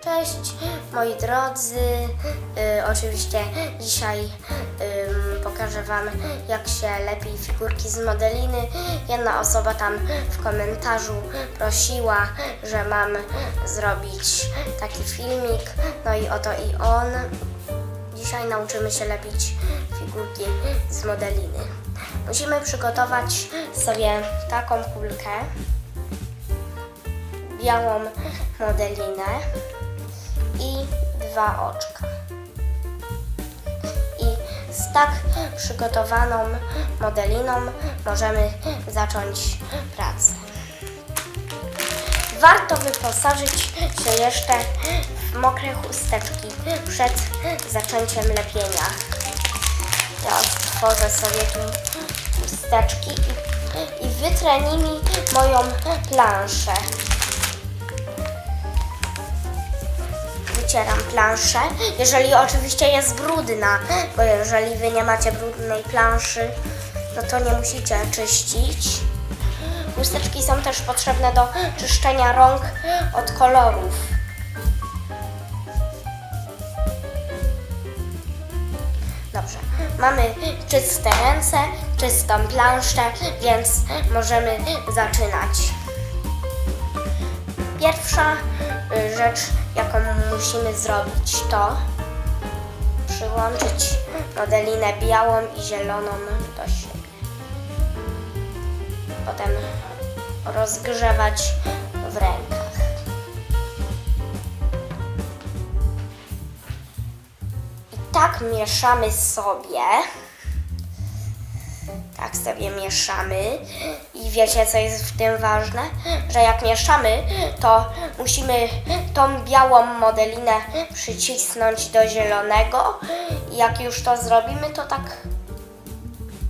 Cześć moi drodzy, Y, oczywiście dzisiaj ym, pokażę Wam jak się lepi figurki z modeliny. Jedna osoba tam w komentarzu prosiła, że mam zrobić taki filmik, no i oto i on. Dzisiaj nauczymy się lepić figurki z modeliny. Musimy przygotować sobie taką kulkę, białą modelinę i dwa oczka. I z tak przygotowaną modeliną możemy zacząć pracę. Warto wyposażyć się jeszcze w mokre chusteczki przed zaczęciem lepienia. Ja stworzę sobie tu chusteczki i, i wytrę nimi moją planszę. wycieram planszę, jeżeli oczywiście jest brudna, bo jeżeli wy nie macie brudnej planszy, no to nie musicie czyścić. Chusteczki są też potrzebne do czyszczenia rąk od kolorów. Mamy czyste ręce, czystą planszę, więc możemy zaczynać. Pierwsza y, rzecz, jaką musimy zrobić, to przyłączyć modelinę białą i zieloną do siebie. Potem rozgrzewać w rękach. Tak mieszamy sobie. Tak sobie mieszamy. I wiecie, co jest w tym ważne? Że jak mieszamy, to musimy tą białą modelinę przycisnąć do zielonego. I jak już to zrobimy, to tak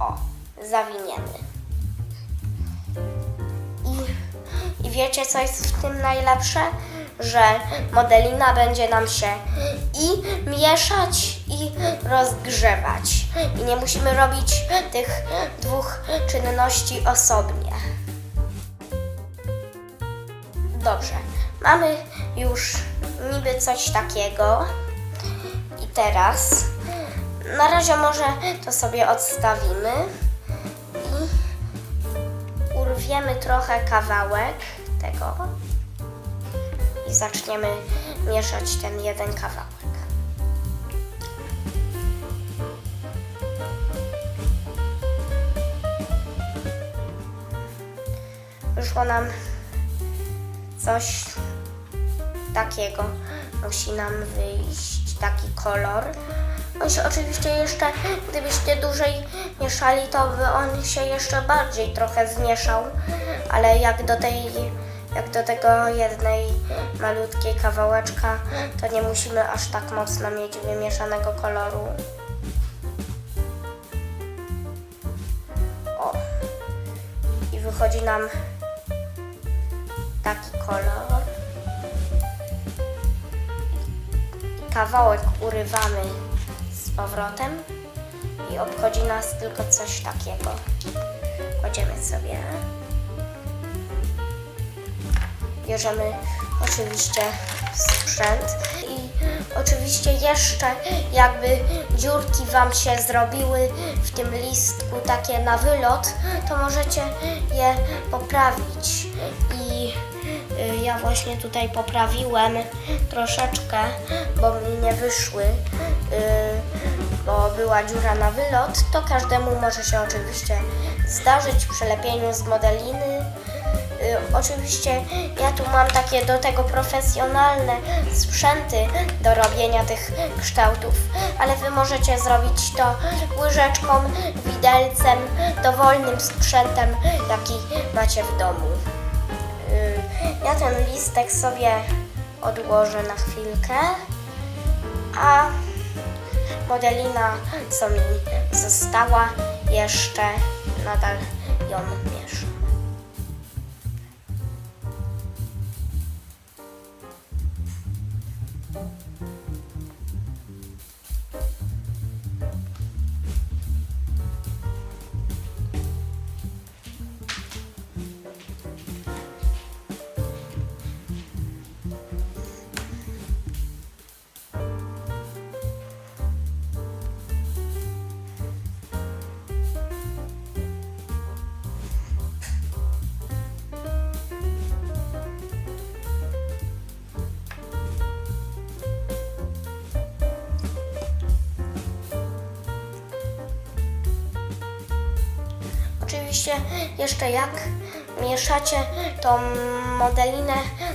o, zawiniemy. I, I wiecie, co jest w tym najlepsze? Że modelina będzie nam się i mieszać, i rozgrzewać. I nie musimy robić tych dwóch czynności osobnie. Dobrze, mamy już niby coś takiego. I teraz na razie może to sobie odstawimy i urwiemy trochę kawałek tego zaczniemy mieszać ten jeden kawałek. Wyszło nam coś takiego. Musi nam wyjść taki kolor. On się oczywiście jeszcze, gdybyście dłużej mieszali, to by on się jeszcze bardziej trochę zmieszał, ale jak do tej, jak do tego jednej malutkiej kawałeczka, to nie musimy aż tak mocno mieć wymieszanego koloru. O. I wychodzi nam taki kolor. Kawałek urywamy z powrotem i obchodzi nas tylko coś takiego. Kładziemy sobie. Bierzemy oczywiście sprzęt i oczywiście jeszcze jakby dziurki Wam się zrobiły w tym listku takie na wylot, to możecie je poprawić i y, ja właśnie tutaj poprawiłem troszeczkę, bo mi nie wyszły, y, bo była dziura na wylot, to każdemu może się oczywiście zdarzyć przy lepieniu z modeliny. Y, oczywiście ja tu mam takie do tego profesjonalne sprzęty do robienia tych kształtów, ale wy możecie zrobić to łyżeczką, widelcem, dowolnym sprzętem, jaki macie w domu. Y, Ja ten listek sobie odłożę na chwilkę, a modelina, co mi została, jeszcze nadal ją mieszam. Oczywiście jeszcze jak mieszacie tą modelinę,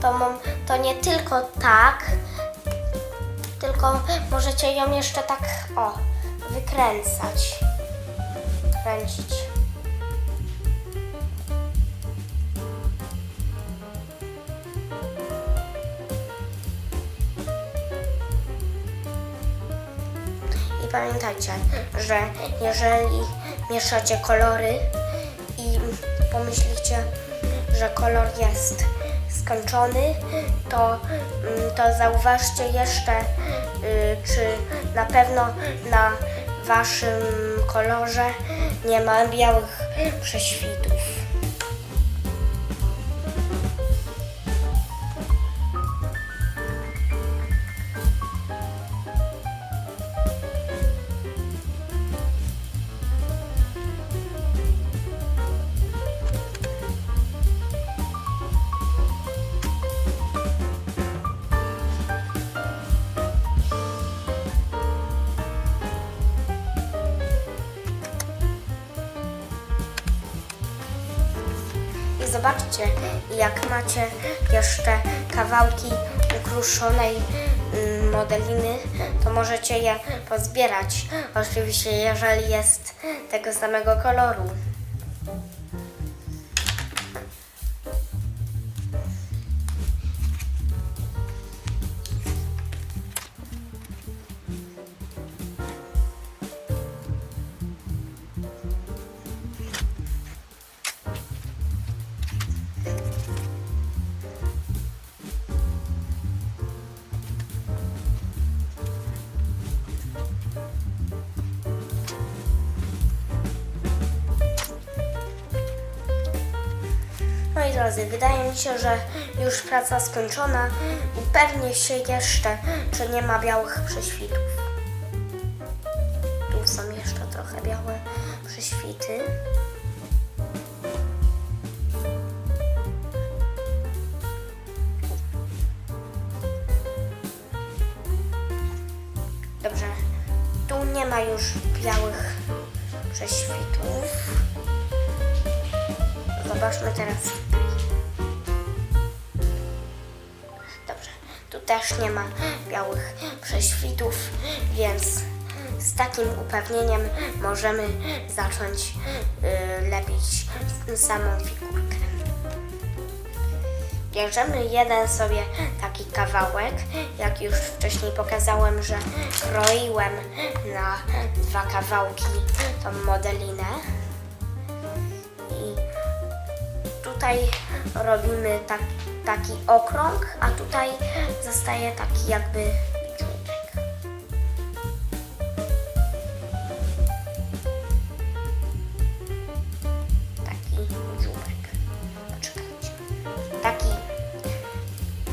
to, to nie tylko tak, tylko możecie ją jeszcze tak, o, wykręcać. Kręcić. I pamiętajcie, że jeżeli mieszacie kolory pomyślicie, że kolor jest skończony, to, mm, to zauważcie jeszcze, y, czy na pewno na waszym kolorze nie ma białych prześwitów. Zobaczcie, jak macie jeszcze kawałki ukruszonej mm, modeliny, to możecie je pozbierać. Oczywiście, jeżeli jest tego samego koloru. Drodzy, wydaje mi się, że już praca skończona. Upewnię się jeszcze, czy nie ma białych prześwitów. Tu są jeszcze trochę białe prześwity. Dobrze, tu nie ma już białych prześwitów. Zobaczmy teraz. Też nie ma białych prześwitów, więc z takim upewnieniem możemy zacząć y, lepić samą figurkę. Bierzemy jeden sobie taki kawałek, jak już wcześniej pokazałem, że kroiłem na dwa kawałki tą modelinę. Tutaj robimy tak, taki okrąg, a tutaj zostaje taki jakby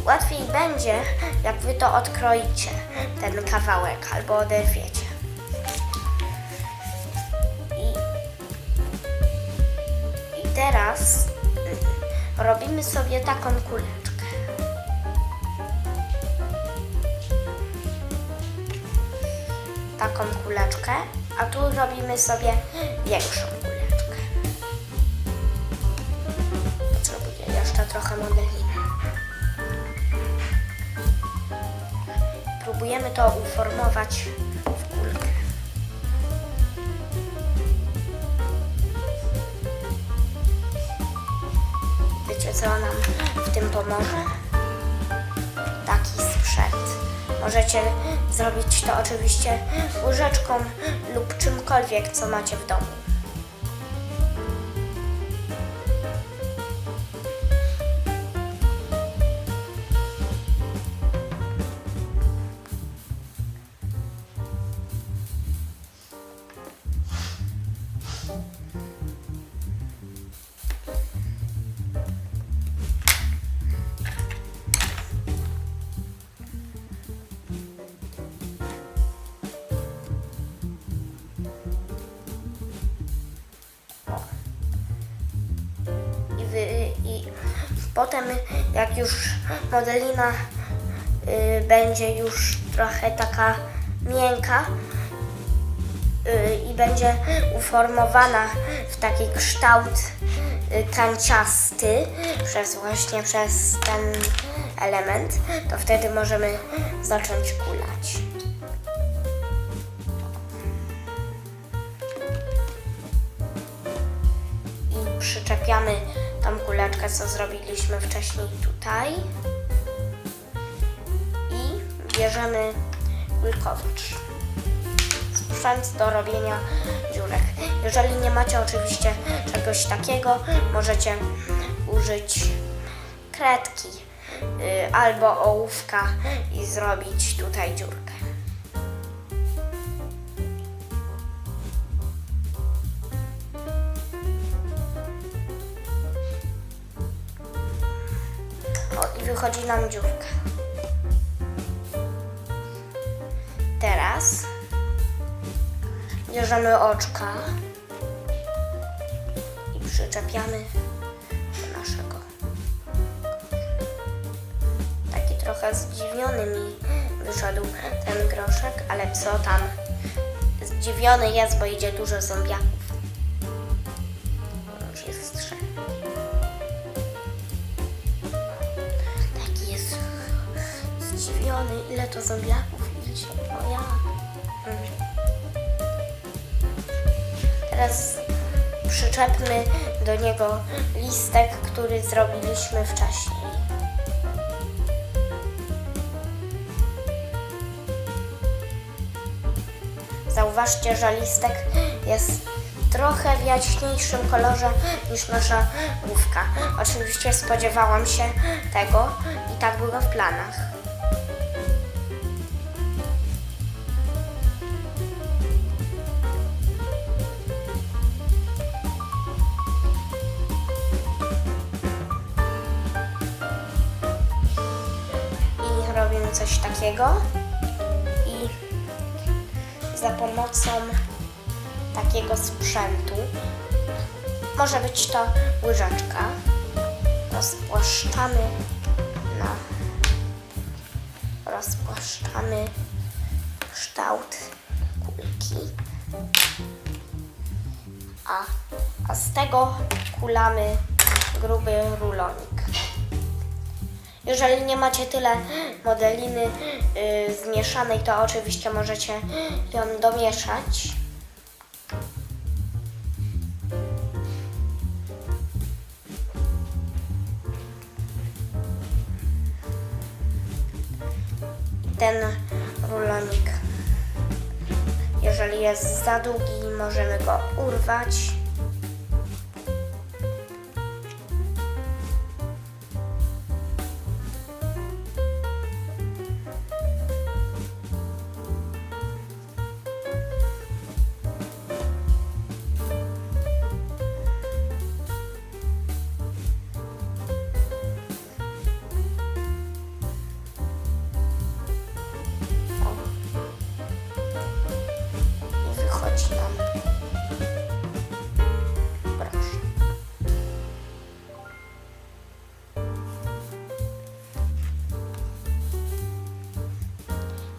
łatwiej będzie, jak wy to odkroicie, ten kawałek, albo oderwiecie. I teraz robimy sobie taką kuleczkę. Taką kuleczkę, a tu robimy sobie większą kuleczkę. Potrzebuję jeszcze trochę modeliny. Próbujemy to uformować co nam w tym pomoże? Taki sprzęt. Możecie zrobić to oczywiście łyżeczką lub czymkolwiek, co macie w domu. Potem jak już modelina y, będzie już trochę taka miękka, y, i będzie uformowana w taki kształt y, kanciasty przez właśnie przez ten element, to wtedy możemy zacząć kulać. I przyczepiamy tą kuleczkę, co zrobiliśmy wcześniej tutaj. I bierzemy kulkowicz. Sprzęt do robienia dziurek. Jeżeli nie macie oczywiście czegoś takiego, możecie użyć kredki y, albo ołówka i zrobić tutaj dziurkę. Wychodzi nam dziurka. Teraz bierzemy oczka i przyczepiamy do naszego. Taki trochę zdziwiony mi wyszedł ten groszek, ale co tam? Zdziwiony jest, bo idzie dużo zombiaków. Ile to zombiaków idzie. O ja. Mm. Teraz przyczepmy do niego listek, który zrobiliśmy wcześniej. Zauważcie, że listek jest trochę w jaśniejszym kolorze niż nasza główka. Oczywiście spodziewałam się tego i tak było w planach. Takiego i za pomocą takiego sprzętu. Może być to łyżeczka. Rozpłaszczamy na rozpłaszczamy kształt kulki. A, a z tego kulamy gruby rulonik. Jeżeli nie macie tyle modeliny y, zmieszanej, to oczywiście możecie ją domieszać. Ten rulonik, jeżeli jest za długi, możemy go urwać.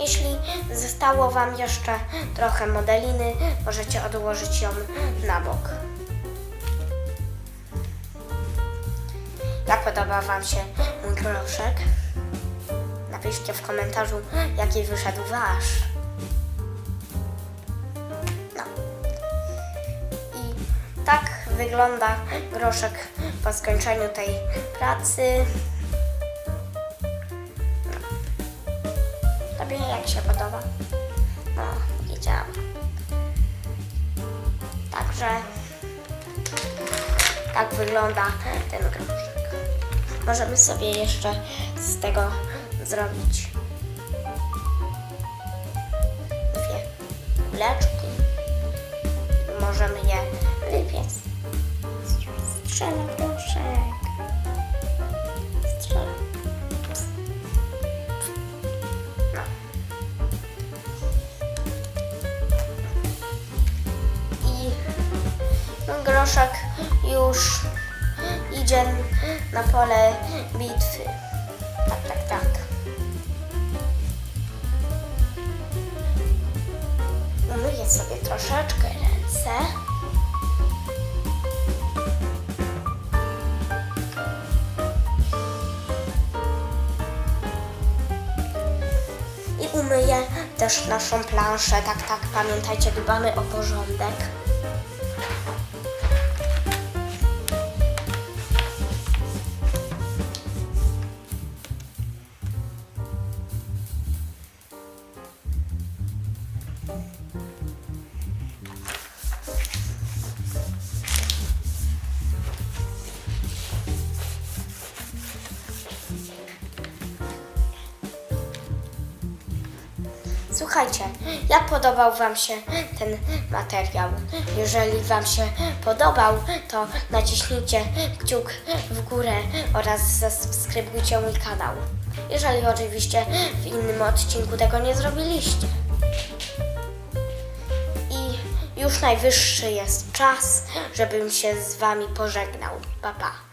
Jeśli zostało Wam jeszcze trochę modeliny, możecie odłożyć ją na bok. Jak podoba Wam się mój groszek? Napiszcie w komentarzu, jaki wyszedł Wasz. No. I tak wygląda groszek po skończeniu tej pracy. Jak się podoba? No, wiedziałam. Także tak wygląda ten groszek. Możemy sobie jeszcze z tego zrobić dwie kuleczki. Ten groszek już idzie na pole bitwy. Tak, tak, tak. umyję sobie troszeczkę ręce. I umyję też naszą planszę. Tak, tak, pamiętajcie, dbamy o porządek. Słuchajcie, jak podobał Wam się ten materiał? Jeżeli Wam się podobał, to naciśnijcie kciuk w górę oraz zasubskrybujcie mój kanał. Jeżeli oczywiście w innym odcinku tego nie zrobiliście. I już najwyższy jest czas, żebym się z Wami pożegnał. Pa, pa.